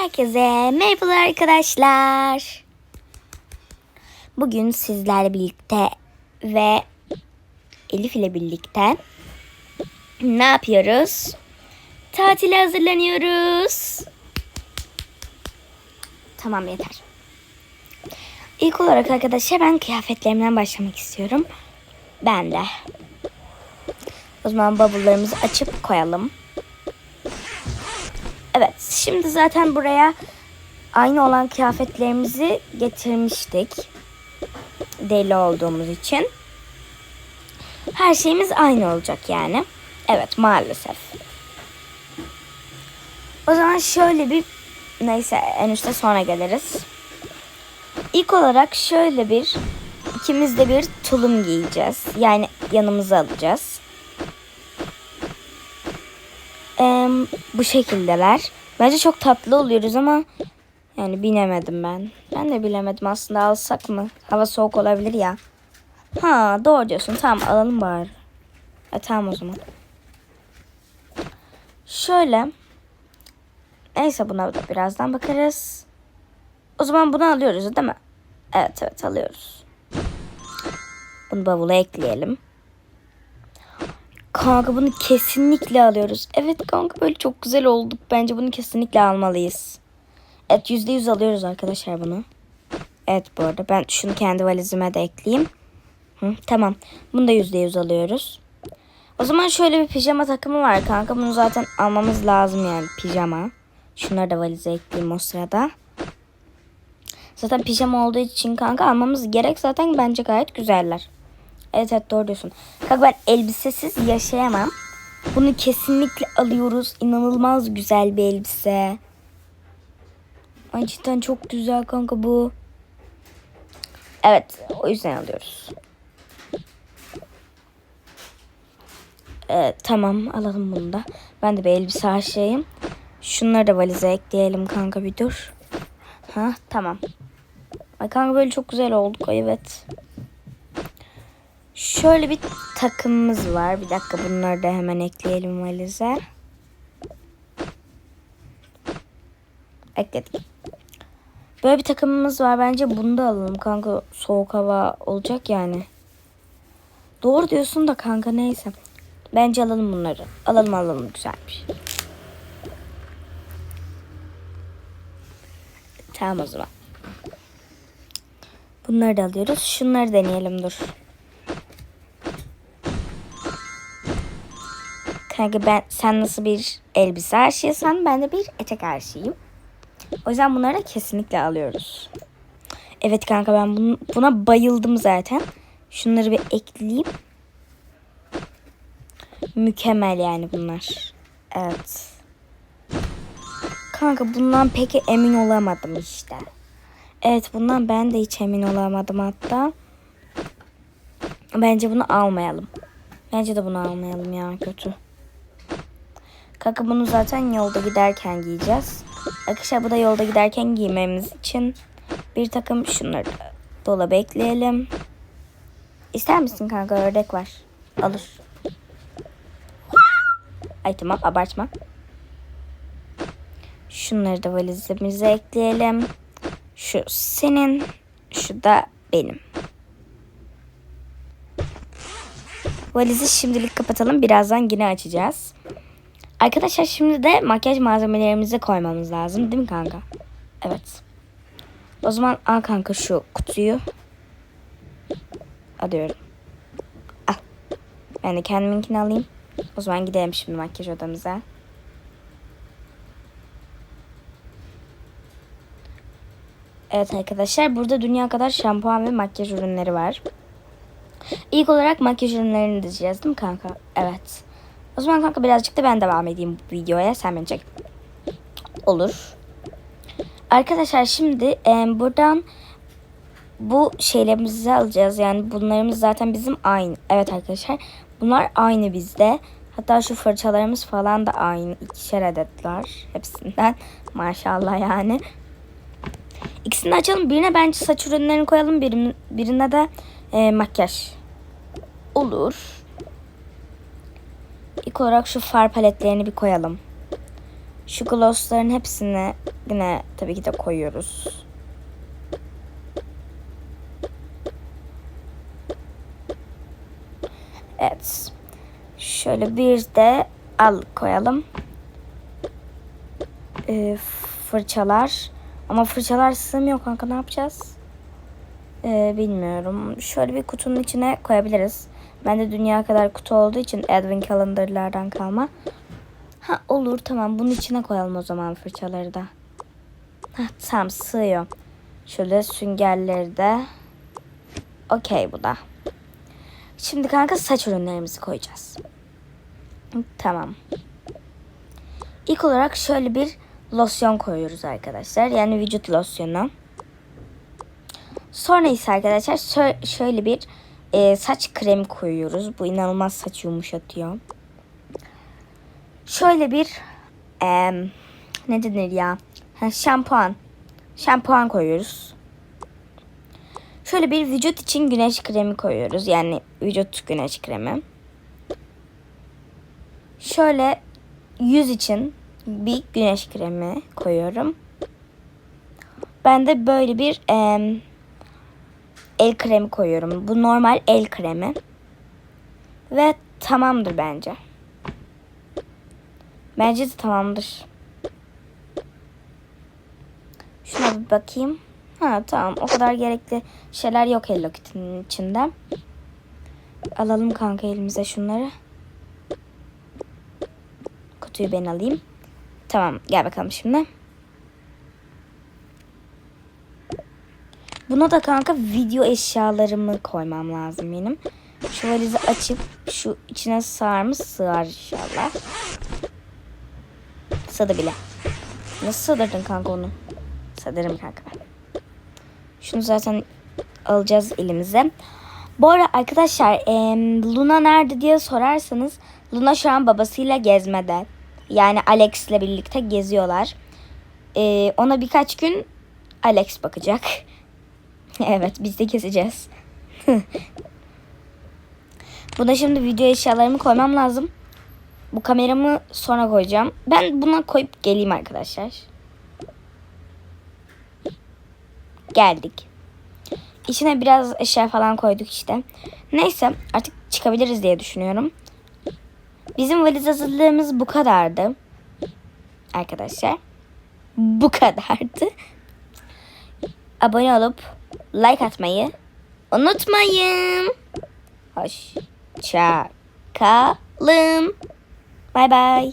Herkese merhabalar arkadaşlar. Bugün sizlerle birlikte ve Elif ile birlikte ne yapıyoruz? Tatile hazırlanıyoruz. Tamam yeter. İlk olarak arkadaşlar ben kıyafetlerimden başlamak istiyorum. Ben de. O zaman bavullarımızı açıp koyalım. Evet şimdi zaten buraya aynı olan kıyafetlerimizi getirmiştik. Deli olduğumuz için. Her şeyimiz aynı olacak yani. Evet maalesef. O zaman şöyle bir neyse en üstte sonra geliriz. İlk olarak şöyle bir ikimiz de bir tulum giyeceğiz. Yani yanımıza alacağız. Ee, bu şekildeler. Bence çok tatlı oluyoruz ama yani binemedim ben. Ben de bilemedim aslında alsak mı? Hava soğuk olabilir ya. Ha doğru diyorsun. Tamam alalım bari. E, tamam o zaman. Şöyle. Neyse buna da birazdan bakarız. O zaman bunu alıyoruz değil mi? Evet evet alıyoruz. Bunu bavula ekleyelim. Kanka bunu kesinlikle alıyoruz. Evet kanka böyle çok güzel olduk. Bence bunu kesinlikle almalıyız. Evet yüzde yüz alıyoruz arkadaşlar bunu. Evet bu arada ben şunu kendi valizime de ekleyeyim. Hı, tamam. Bunu da yüzde yüz alıyoruz. O zaman şöyle bir pijama takımı var kanka. Bunu zaten almamız lazım yani pijama. Şunları da valize ekleyeyim o sırada. Zaten pijama olduğu için kanka almamız gerek zaten bence gayet güzeller. Evet evet doğru diyorsun. Kanka ben elbisesiz yaşayamam. Bunu kesinlikle alıyoruz. İnanılmaz güzel bir elbise. Ay cidden çok güzel kanka bu. Evet o yüzden alıyoruz. Evet, tamam alalım bunu da. Ben de bir elbise aşığıyım. Şunları da valize ekleyelim kanka bir dur. Ha tamam. Ay kanka böyle çok güzel olduk evet. Şöyle bir takımımız var. Bir dakika bunları da hemen ekleyelim valize. Ekledik. Böyle bir takımımız var. Bence bunu da alalım kanka. Soğuk hava olacak yani. Doğru diyorsun da kanka neyse. Bence alalım bunları. Alalım alalım güzelmiş. Tamam o zaman. Bunları da alıyoruz. Şunları deneyelim dur. Kanka ben sen nasıl bir elbise aşığıysan ben de bir etek aşığıyım. O yüzden bunları da kesinlikle alıyoruz. Evet kanka ben bunu, buna bayıldım zaten. Şunları bir ekleyeyim. Mükemmel yani bunlar. Evet. Kanka bundan pek emin olamadım işte. Evet bundan ben de hiç emin olamadım hatta. Bence bunu almayalım. Bence de bunu almayalım ya kötü. Kanka bunu zaten yolda giderken giyeceğiz. Arkadaşlar bu da yolda giderken giymemiz için bir takım şunları dolaba ekleyelim. İster misin kanka ördek var. Alır. Ay tamam abartma. Şunları da valizimize ekleyelim. Şu senin, şu da benim. Valizi şimdilik kapatalım. Birazdan yine açacağız. Arkadaşlar şimdi de makyaj malzemelerimizi koymamız lazım. Değil mi kanka? Evet. O zaman al kanka şu kutuyu. Alıyorum. Al. Ben de kendiminkini alayım. O zaman gidelim şimdi makyaj odamıza. Evet arkadaşlar burada dünya kadar şampuan ve makyaj ürünleri var. İlk olarak makyaj ürünlerini dizeceğiz değil mi kanka? Evet. O zaman kanka birazcık da ben devam edeyim bu videoya. Sen beni çek. Olur. Arkadaşlar şimdi e, buradan bu şeylerimizi alacağız. Yani bunlarımız zaten bizim aynı. Evet arkadaşlar. Bunlar aynı bizde. Hatta şu fırçalarımız falan da aynı. İkişer adetler hepsinden. Maşallah yani. İkisini açalım. Birine bence saç ürünlerini koyalım. Birine, de e, makyaj. Olur. İlk olarak şu far paletlerini bir koyalım. Şu glossların hepsini şekline tabii ki de koyuyoruz. Evet. Şöyle bir de al koyalım. Ee, fırçalar. Ama fırçalar sığmıyor kanka ne yapacağız? Ee, bilmiyorum. Şöyle bir kutunun içine koyabiliriz. Bende dünya kadar kutu olduğu için Edwin Calendar'lardan kalma. Ha olur tamam bunun içine koyalım o zaman fırçaları da. Ha tamam sığıyor. Şöyle süngerleri de. Okey bu da. Şimdi kanka saç ürünlerimizi koyacağız. Tamam. İlk olarak şöyle bir losyon koyuyoruz arkadaşlar. Yani vücut losyonu. Sonra ise arkadaşlar şö- şöyle bir e, saç kremi koyuyoruz. Bu inanılmaz saç yumuşatıyor. Şöyle bir e, ne denir ya? Ha, şampuan. Şampuan koyuyoruz. Şöyle bir vücut için güneş kremi koyuyoruz. Yani vücut güneş kremi. Şöyle yüz için bir güneş kremi koyuyorum. Ben de böyle bir em, el kremi koyuyorum. Bu normal el kremi. Ve tamamdır bence. Bence de tamamdır. Şuna bir bakayım. Ha tamam o kadar gerekli şeyler yok Hello Kitty'nin içinde. Alalım kanka elimize şunları. Kutuyu ben alayım. Tamam gel bakalım şimdi. Buna da kanka video eşyalarımı koymam lazım benim. Şu valizi açıp şu içine sığar mı? Sığar inşallah. Sığdı bile. Nasıl sığdırdın kanka onu? Sığdırırım kanka ben. Şunu zaten alacağız elimize. Bu arada arkadaşlar em, Luna nerede diye sorarsanız Luna şu an babasıyla gezmede. Yani Alex'le birlikte geziyorlar. Ee, ona birkaç gün Alex bakacak. evet biz de keseceğiz. Buna şimdi video eşyalarımı koymam lazım. Bu kameramı sonra koyacağım. Ben buna koyup geleyim arkadaşlar. Geldik. İçine biraz eşya falan koyduk işte. Neyse artık çıkabiliriz diye düşünüyorum. Bizim valiz hazırlığımız bu kadardı. Arkadaşlar. Bu kadardı. Abone olup like atmayı unutmayın. Hoşça kalın. Bay bay.